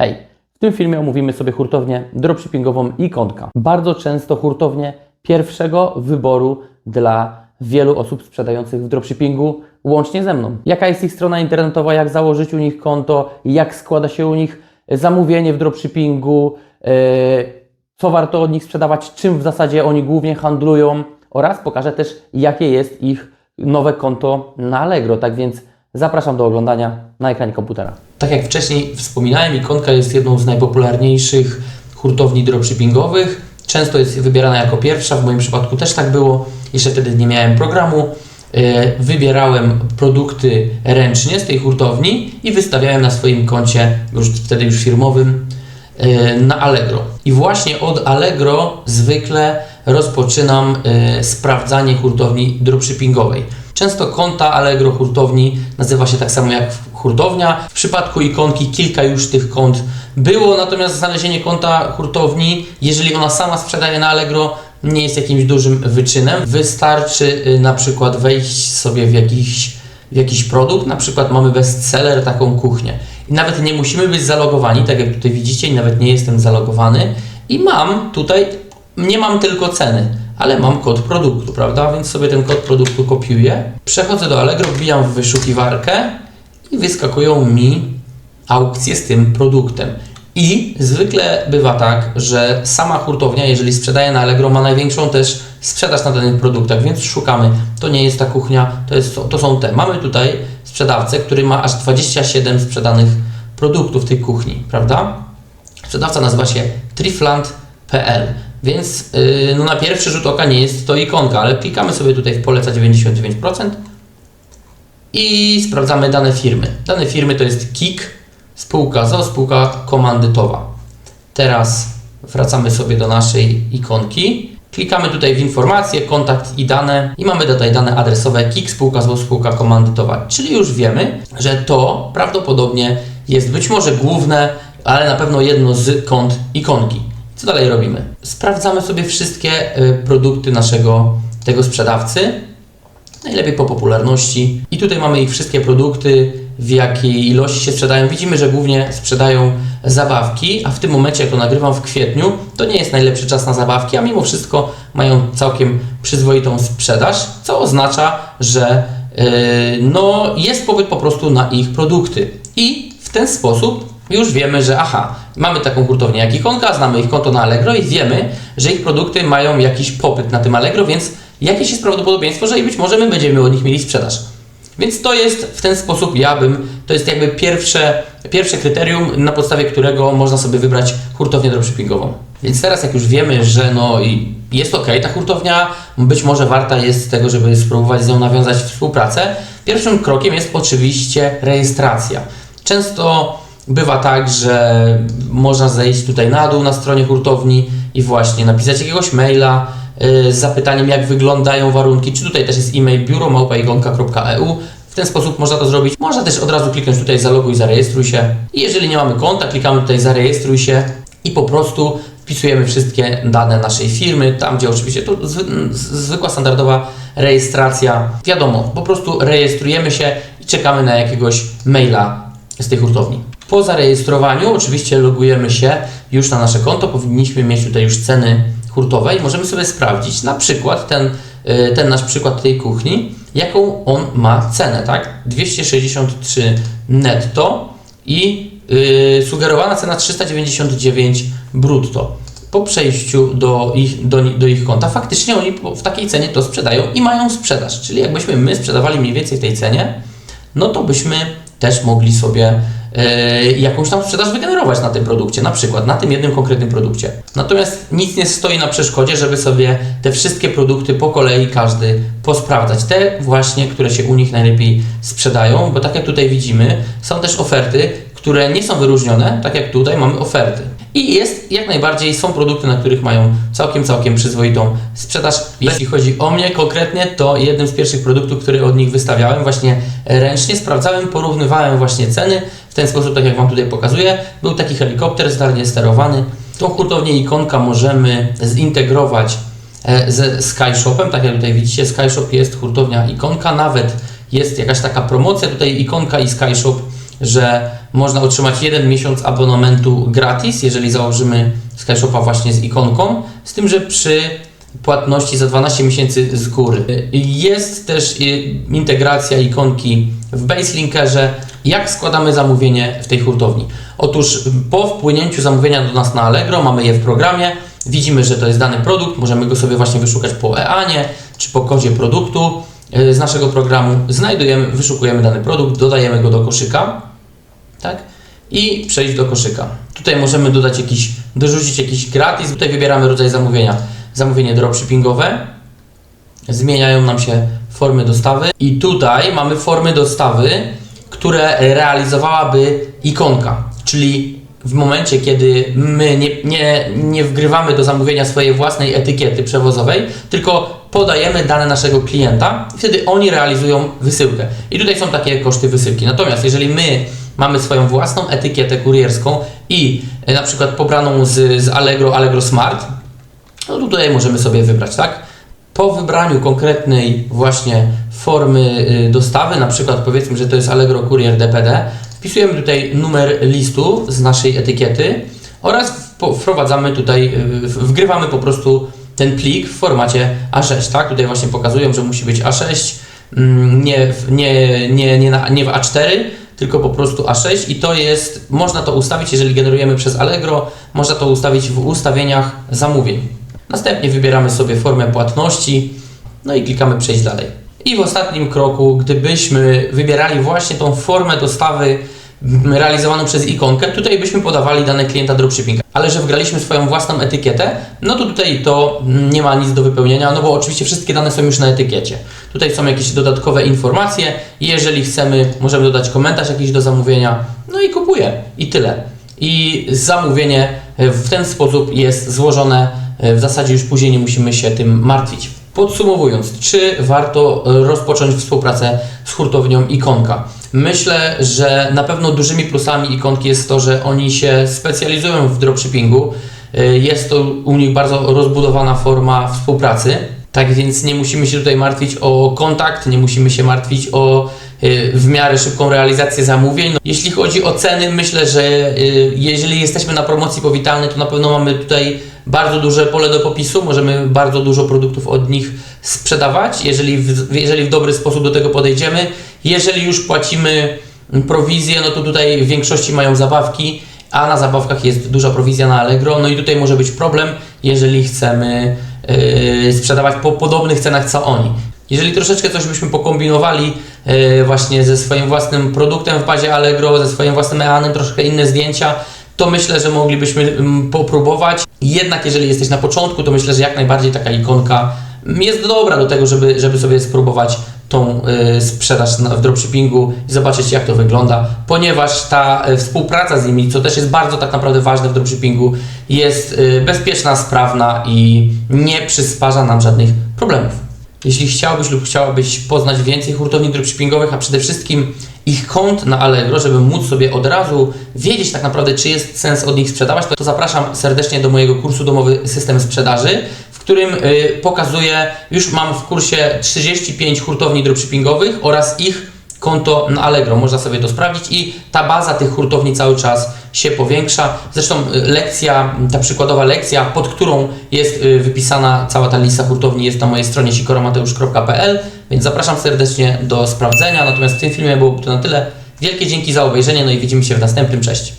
Hej, w tym filmie omówimy sobie hurtownię dropshippingową Ikonka. Bardzo często hurtownię pierwszego wyboru dla wielu osób sprzedających w dropshippingu, łącznie ze mną. Jaka jest ich strona internetowa, jak założyć u nich konto, jak składa się u nich zamówienie w dropshippingu, yy, co warto od nich sprzedawać, czym w zasadzie oni głównie handlują oraz pokażę też, jakie jest ich nowe konto na Allegro. Tak więc zapraszam do oglądania na ekranie komputera. Tak jak wcześniej wspominałem, ikonka jest jedną z najpopularniejszych hurtowni dropshippingowych. Często jest wybierana jako pierwsza, w moim przypadku też tak było. Jeszcze wtedy nie miałem programu. E, Wybierałem produkty ręcznie z tej hurtowni i wystawiałem na swoim koncie, już wtedy już firmowym, e, na Allegro. I właśnie od Allegro zwykle rozpoczynam e, sprawdzanie hurtowni dropshippingowej. Często konta Allegro hurtowni nazywa się tak samo jak hurtownia. W przypadku ikonki kilka już tych kont było, natomiast znalezienie konta hurtowni, jeżeli ona sama sprzedaje na Allegro, nie jest jakimś dużym wyczynem. Wystarczy y, na przykład wejść sobie w jakiś, w jakiś produkt, na przykład mamy bestseller, taką kuchnię. I nawet nie musimy być zalogowani, tak jak tutaj widzicie, i nawet nie jestem zalogowany. I mam tutaj, nie mam tylko ceny, ale mam kod produktu, prawda? Więc sobie ten kod produktu kopiuję. Przechodzę do Allegro, wbijam w wyszukiwarkę i wyskakują mi aukcje z tym produktem. I zwykle bywa tak, że sama hurtownia, jeżeli sprzedaje na Allegro, ma największą też sprzedaż na danych produktach, więc szukamy. To nie jest ta kuchnia, to, jest, to są te. Mamy tutaj sprzedawcę, który ma aż 27 sprzedanych produktów tej kuchni, prawda? Sprzedawca nazywa się trifland.pl, więc yy, no na pierwszy rzut oka nie jest to ikonka, ale klikamy sobie tutaj w poleca 99% i sprawdzamy dane firmy. Dane firmy to jest KIK, spółka ZO, spółka komandytowa. Teraz wracamy sobie do naszej ikonki. Klikamy tutaj w informacje, kontakt i dane i mamy tutaj dane adresowe KIK, spółka ZO, spółka komandytowa. Czyli już wiemy, że to prawdopodobnie jest być może główne, ale na pewno jedno z kont ikonki. Co dalej robimy? Sprawdzamy sobie wszystkie y, produkty naszego tego sprzedawcy najlepiej po popularności. I tutaj mamy ich wszystkie produkty, w jakiej ilości się sprzedają. Widzimy, że głównie sprzedają zabawki, a w tym momencie, jak to nagrywam w kwietniu, to nie jest najlepszy czas na zabawki, a mimo wszystko mają całkiem przyzwoitą sprzedaż, co oznacza, że yy, no, jest popyt po prostu na ich produkty. I w ten sposób już wiemy, że aha, mamy taką hurtownię jak Ikonka, znamy ich konto na Allegro i wiemy, że ich produkty mają jakiś popyt na tym Allegro, więc jakieś jest prawdopodobieństwo, że i być może my będziemy od nich mieli sprzedaż. Więc to jest w ten sposób, ja bym, to jest jakby pierwsze, pierwsze kryterium, na podstawie którego można sobie wybrać hurtownię dropshippingową. Więc teraz jak już wiemy, że no i jest ok, ta hurtownia być może warta jest tego, żeby spróbować z nią nawiązać współpracę, pierwszym krokiem jest oczywiście rejestracja. Często bywa tak, że można zejść tutaj na dół na stronie hurtowni i właśnie napisać jakiegoś maila, y, z zapytaniem, jak wyglądają warunki, czy tutaj też jest e-mail biuro.małpaigonka.eu. W ten sposób można to zrobić. Można też od razu kliknąć tutaj zaloguj, zarejestruj się. I jeżeli nie mamy konta, klikamy tutaj zarejestruj się i po prostu wpisujemy wszystkie dane naszej firmy, tam gdzie oczywiście to zwy, zwykła, standardowa rejestracja. Wiadomo, po prostu rejestrujemy się i czekamy na jakiegoś maila z tej hurtowni. Po zarejestrowaniu oczywiście logujemy się już na nasze konto, powinniśmy mieć tutaj już ceny hurtowe i możemy sobie sprawdzić na przykład ten, y, ten nasz przykład tej kuchni, jaką on ma cenę, tak? 263 netto i yy, sugerowana cena 399 brutto. Po przejściu do ich, do, do ich konta, faktycznie oni w takiej cenie to sprzedają i mają sprzedaż. Czyli jakbyśmy my sprzedawali mniej więcej w tej cenie, no to byśmy też mogli sobie jakąś tam sprzedaż wygenerować na tym produkcie, na przykład na tym jednym konkretnym produkcie. Natomiast nic nie stoi na przeszkodzie, żeby sobie te wszystkie produkty po kolei każdy posprawdzać. Te właśnie, które się u nich najlepiej sprzedają, bo tak jak tutaj widzimy, są też oferty, które nie są wyróżnione, tak jak tutaj mamy oferty. I jest jak najbardziej, są produkty, na których mają całkiem, całkiem przyzwoitą sprzedaż. Jeśli chodzi o mnie konkretnie, to jednym z pierwszych produktów, który od nich wystawiałem właśnie ręcznie, sprawdzałem, porównywałem właśnie ceny. W ten sposób, tak jak Wam tutaj pokazuję, był taki helikopter zdalnie sterowany. Tą hurtownię ikonka możemy zintegrować e, ze SkyShopem, tak jak tutaj widzicie, SkyShop jest hurtownia ikonka, nawet jest jakaś taka promocja, tutaj ikonka i SkyShop że można otrzymać jeden miesiąc abonamentu gratis, jeżeli założymy SkyShopa właśnie z ikonką, z tym, że przy płatności za 12 miesięcy z góry. Jest też y, integracja ikonki w Baselinkerze, jak składamy zamówienie w tej hurtowni. Otóż po wpłynięciu zamówienia do nas na Allegro, mamy je w programie, widzimy, że to jest dany produkt, możemy go sobie właśnie wyszukać po EANie czy po kodzie produktu y, z naszego programu, znajdujemy, wyszukujemy dany produkt, dodajemy go do koszyka, tak? I przejść do koszyka. Tutaj możemy dodać jakiś, dorzucić jakiś gratis, tutaj wybieramy rodzaj zamówienia. Zamówienie dropshippingowe, zmieniają nam się formy dostawy i tutaj mamy formy dostawy, które realizowałaby ikonka, czyli w momencie, kiedy my nie, nie, nie wgrywamy do zamówienia swojej własnej etykiety przewozowej, tylko podajemy dane naszego klienta i wtedy oni realizują wysyłkę. I tutaj są takie koszty wysyłki. Natomiast jeżeli my mamy swoją własną etykietę kurierską i e, na przykład pobraną z, z Allegro, Allegro Smart, no tutaj możemy sobie wybrać, tak? Po wybraniu konkretnej właśnie formy y, dostawy, na przykład powiedzmy, że to jest Allegro Courier DPD, wpisujemy tutaj numer listu z naszej etykiety oraz wprowadzamy tutaj, y, wgrywamy po prostu ten plik w formacie A6, tak? Tutaj właśnie pokazują, że musi być A6, mm, nie, nie, nie, nie, na, nie w A4, tylko po prostu A6 i to jest, można to ustawić, jeżeli generujemy przez Allegro, można to ustawić w ustawieniach zamówień. Następnie wybieramy sobie formę płatności, no i klikamy przejść dalej. I w ostatnim kroku, gdybyśmy wybierali właśnie tą formę dostawy realizowaną przez ikonkę, tutaj byśmy podawali dane klienta dropshippinga. Ale że wgraliśmy swoją własną etykietę, no to tutaj to nie ma nic do wypełnienia, no bo oczywiście wszystkie dane są już na etykiecie. Tutaj są jakieś dodatkowe informacje, jeżeli chcemy, możemy dodać komentarz jakiś do zamówienia, no i kupuję i tyle. I zamówienie w ten sposób jest złożone, w zasadzie już później nie musimy się tym martwić. Podsumowując, czy warto rozpocząć współpracę z hurtownią Ikonka? Myślę, że na pewno dużymi plusami Ikonki jest to, że oni się specjalizują w dropshippingu. E, Jest to u nich bardzo rozbudowana forma współpracy. Tak więc nie musimy się tutaj martwić o kontakt, nie musimy się martwić o y, w miarę szybką realizację zamówień. No, jeśli chodzi o ceny, myślę, że y, jeżeli jesteśmy na promocji powitalnej, to na pewno mamy tutaj bardzo duże pole do popisu, możemy bardzo dużo produktów od nich sprzedawać, jeżeli w, jeżeli w dobry sposób do tego podejdziemy. Jeżeli już płacimy prowizję, no to tutaj w większości mają zabawki, a na zabawkach jest duża prowizja na Allegro, no i tutaj może być problem, jeżeli chcemy yy, sprzedawać po podobnych cenach co oni. Jeżeli troszeczkę coś byśmy pokombinowali yy, właśnie ze swoim własnym produktem w bazie Allegro, ze swoim własnym EANem, troszkę inne zdjęcia, to myślę, że moglibyśmy mm, popróbować. Jednak jeżeli jesteś na początku, to myślę, że jak najbardziej taka ikonka jest dobra do tego, żeby, żeby sobie spróbować tą y, sprzedaż w dropshippingu i zobaczyć jak to wygląda, ponieważ ta y, współpraca z nimi, co też jest bardzo tak naprawdę ważne w dropshippingu, jest y, bezpieczna, sprawna i nie przysparza nam żadnych problemów. Jeśli chciałbyś lub chciałabyś poznać więcej hurtowni dropshippingowych, a przede wszystkim ich kont na Allegro, żeby móc sobie od razu wiedzieć tak naprawdę, czy jest sens od nich sprzedawać, to, zapraszam serdecznie do mojego kursu domowy System Sprzedaży, w którym y, pokazuję, już mam w kursie 35 hurtowni dropshippingowych oraz ich konto na Allegro. Można sobie to sprawdzić i ta baza tych hurtowni cały czas się powiększa. Zresztą y, lekcja, ta przykładowa lekcja, pod którą jest y, wypisana cała ta lista hurtowni jest na mojej stronie sikoromateusz.pl, więc zapraszam serdecznie do sprawdzenia. Natomiast w tym filmie byłoby to na tyle. Wielkie dzięki za obejrzenie, no i widzimy się w następnym. Cześć!